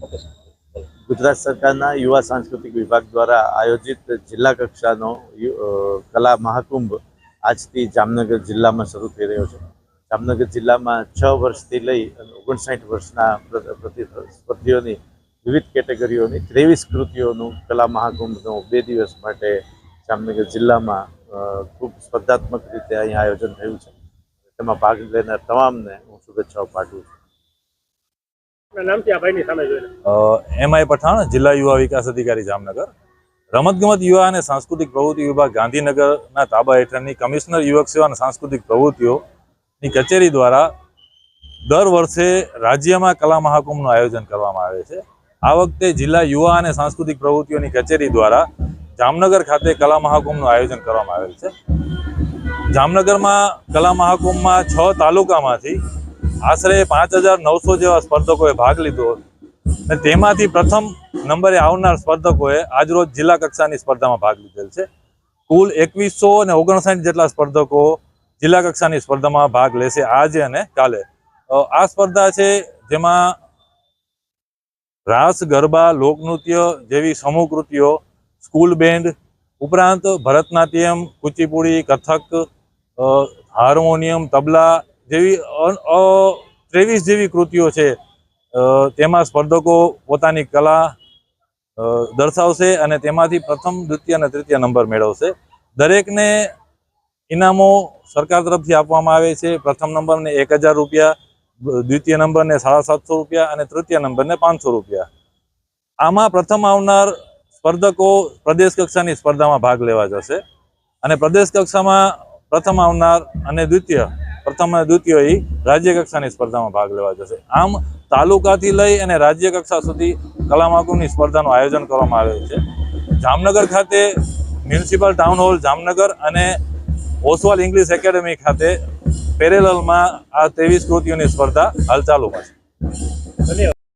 ગુજરાત સરકારના યુવા સાંસ્કૃતિક વિભાગ દ્વારા આયોજિત જિલ્લા કક્ષાનો કલા મહાકુંભ આજથી જામનગર જિલ્લામાં શરૂ થઈ રહ્યો છે. જામનગર જિલ્લામાં છ વર્ષથી લઈ અને ઓગણસાઠ વર્ષના પ્ર- પ્રતિસ્પર્ધીઓની વિવિધ કેટેગરીઓની ત્રેવીસ કૃતિઓનું કલા મહાકુંભનું બે દિવસ માટે જામનગર જિલ્લામાં ખૂબ સ્પર્ધાત્મક રીતે અહીં આયોજન થયું છે. તેમાં ભાગ લેનાર તમામને હું શુભેચ્છાઓ પાઠવું છું. આપણા નામથી આ ભાઈની સામે જોઈને એમ આઈ પઠાણ, જિલ્લા યુવા વિકાસ અધિકારી, જામનગર. રમતગમત યુવા અને સાંસ્કૃતિક પ્રવૃત્તિ વિભાગ ગાંધીનગરના તાબા હેઠળની કમિશનર યુવક સેવા અને સાંસ્કૃતિક પ્રવૃત્તિઓની કચેરી દ્વારા દર વર્ષે રાજ્યમાં કલા મહાકુંભનું આયોજન કરવામાં આવે છે. આ વખતે જિલ્લા યુવા અને સાંસ્કૃતિક પ્રવૃત્તિઓની કચેરી દ્વારા જામનગર ખાતે કલા મહાકુંભનું આયોજન કરવામાં આવેલ છે. જામનગરમાં કલા મહાકુંભમાં છ તાલુકામાંથી આશરે પાંચ હજાર નવસો જેવા સ્પર્ધકોએ ભાગ લીધો અને તેમાંથી પ્રથમ નંબરે આવનાર સ્પર્ધકોએ આજરોજ જિલ્લા કક્ષાની સ્પર્ધામાં ભાગ લીધેલ છે. કુલ એકવીસો અને ઓગણસાઠ જેટલા સ્પર્ધકો જિલ્લા કક્ષાની સ્પર્ધામાં ભાગ લેશે આજે અને કાલે. આ સ્પર્ધા છે જેમાં રાસ, ગરબા, લોકનૃત્ય જેવી સમૂહ કૃતિઓ, સ્કૂલ બેન્ડ, ઉપરાંત ભરતનાટ્યમ, કુચીપુડી, કથક હાર્મોનિયમ, તબલા જેવી ત્રેવીસ જેવી કૃતિઓ છે તેમાં સ્પર્ધકો પોતાની કલા દર્શાવશે અને તેમાંથી પ્રથમ, દ્વિતીય અને તૃતીય નંબર મેળવશે. દરેકને ઇનામો સરકાર તરફથી આપવામાં આવે છે. પ્રથમ નંબરને એક રૂપિયા, દ્વિતીય નંબરને સાડા સાતસો રૂપિયા અને તૃતીય નંબરને પાંચસો રૂપિયા. આમાં પ્રથમ આવનાર સ્પર્ધકો પ્રદેશ કક્ષાની સ્પર્ધામાં ભાગ લેવા જશે અને પ્રદેશ કક્ષામાં પ્રથમ આવનાર અને દ્વિતીય પ્રથમ દ્વિતીય રાજ્ય કક્ષાની સ્પર્ધામાં ભાગ લેવા જશે. આમ તાલુકાથી લઈ અને રાજ્ય કક્ષા સુધી કલા સ્પર્ધાનું આયોજન કરવામાં આવેલ છે. જામનગર ખાતે મ્યુનિસિપલ ટાઉન હોલ જામનગર અને ઓસવાલ ઇંગ્લિશ એકેડેમી ખાતે પેરેલલમાં આ ત્રેવીસ કૃતિઓની સ્પર્ધા હાલ ચાલુમાં છે. ધન્યવાદ